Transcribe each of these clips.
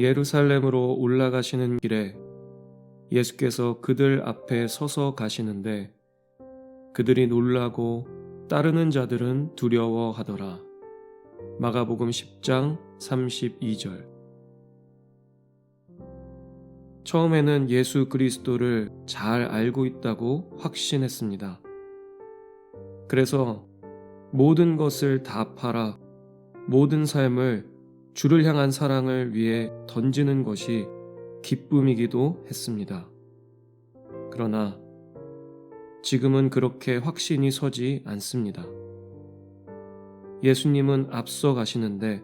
예루살렘으로 올라가시는 길에 예수께서 그들 앞에 서서 가시는데 그들이 놀라고 따르는 자들은 두려워하더라. 마가복음 10장 32절 처음에는 예수 그리스도를 잘 알고 있다고 확신했습니다. 그래서 모든 것을 다 팔아 모든 삶을 주를 향한 사랑을 위해 던지는 것이 기쁨이기도 했습니다. 그러나 지금은 그렇게 확신이 서지 않습니다. 예수님은 앞서 가시는데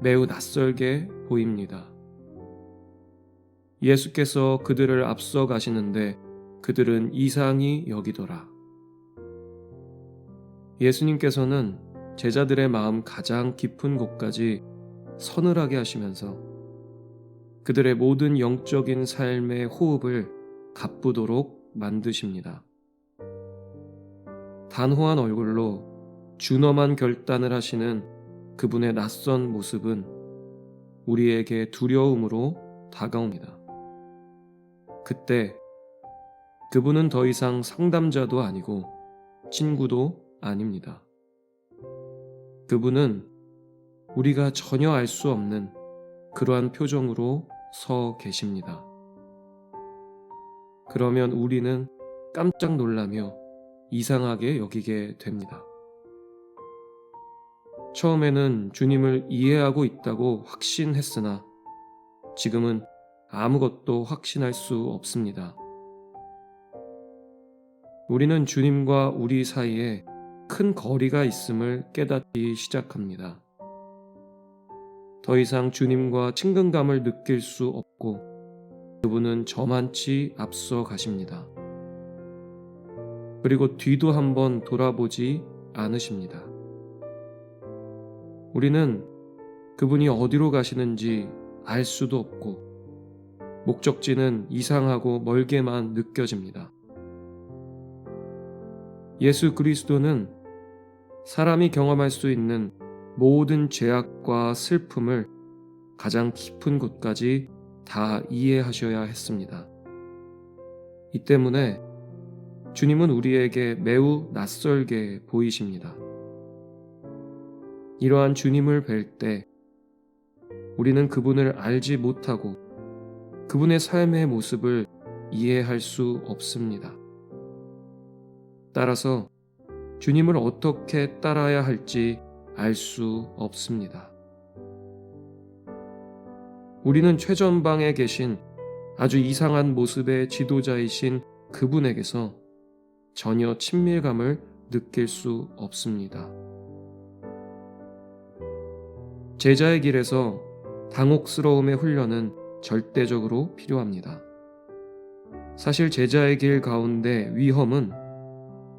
매우 낯설게 보입니다. 예수께서 그들을 앞서 가시는데 그들은 이상히 여기더라. 예수님께서는 제자들의 마음 가장 깊은 곳까지 서늘하게 하시면서 그들의 모든 영적인 삶의 호흡을 가쁘도록 만드십니다. 단호한 얼굴로 준엄한 결단을 하시는 그분의 낯선 모습은 우리에게 두려움으로 다가옵니다. 그때 그분은 더 이상 상담자도 아니고 친구도 아닙니다. 그분은 우리가 전혀 알 수 없는 그러한 표정으로 서 계십니다. 그러면 우리는 깜짝 놀라며 이상하게 여기게 됩니다. 처음에는 주님을 이해하고 있다고 확신했으나 지금은 아무것도 확신할 수 없습니다. 우리는 주님과 우리 사이에 큰 거리가 있음을 깨닫기 시작합니다. 더 이상 주님과 친근감을 느낄 수 없고 그분은 저만치 앞서 가십니다. 그리고 뒤도 한번 돌아보지 않으십니다. 우리는 그분이 어디로 가시는지 알 수도 없고 목적지는 이상하고 멀게만 느껴집니다. 예수 그리스도는 사람이 경험할 수 있는 모든 죄악과 슬픔을 가장 깊은 곳까지 다 이해하셔야 했습니다. 이 때문에 주님은 우리에게 매우 낯설게 보이십니다. 이러한 주님을 뵐 때 우리는 그분을 알지 못하고 그분의 삶의 모습을 이해할 수 없습니다. 따라서 주님을 어떻게 따라야 할지 알 수 없습니다. 우리는 최전방에 계신 아주 이상한 모습의 지도자이신 그분에게서 전혀 친밀감을 느낄 수 없습니다. 제자의 길에서 당혹스러움의 훈련은 절대적으로 필요합니다. 사실 제자의 길 가운데 위험은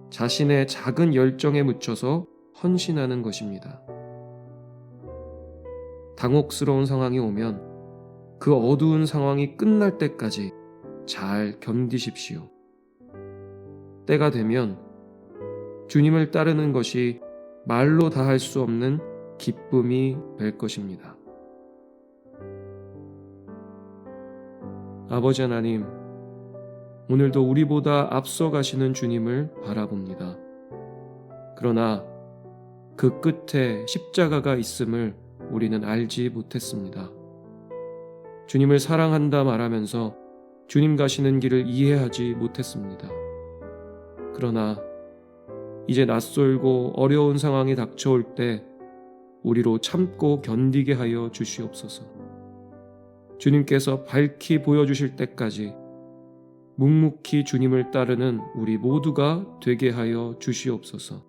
자신의 작은 열정에 묻혀서 헌신하는 것입니다. 당혹스러운 상황이 오면 그 어두운 상황이 끝날 때까지 잘 견디십시오. 때가 되면 주님을 따르는 것이 말로 다 할 수 없는 기쁨이 될 것입니다. 아버지 하나님, 오늘도 우리보다 앞서 가시는 주님을 바라봅니다. 그러나 그 끝에 십자가가 있음을 우리는 알지 못했습니다. 주님을 사랑한다 말하면서 주님 가시는 길을 이해하지 못했습니다. 그러나 이제 낯설고 어려운 상황이 닥쳐올 때 우리로 참고 견디게 하여 주시옵소서. 주님께서 밝히 보여주실 때까지 묵묵히 주님을 따르는 우리 모두가 되게 하여 주시옵소서.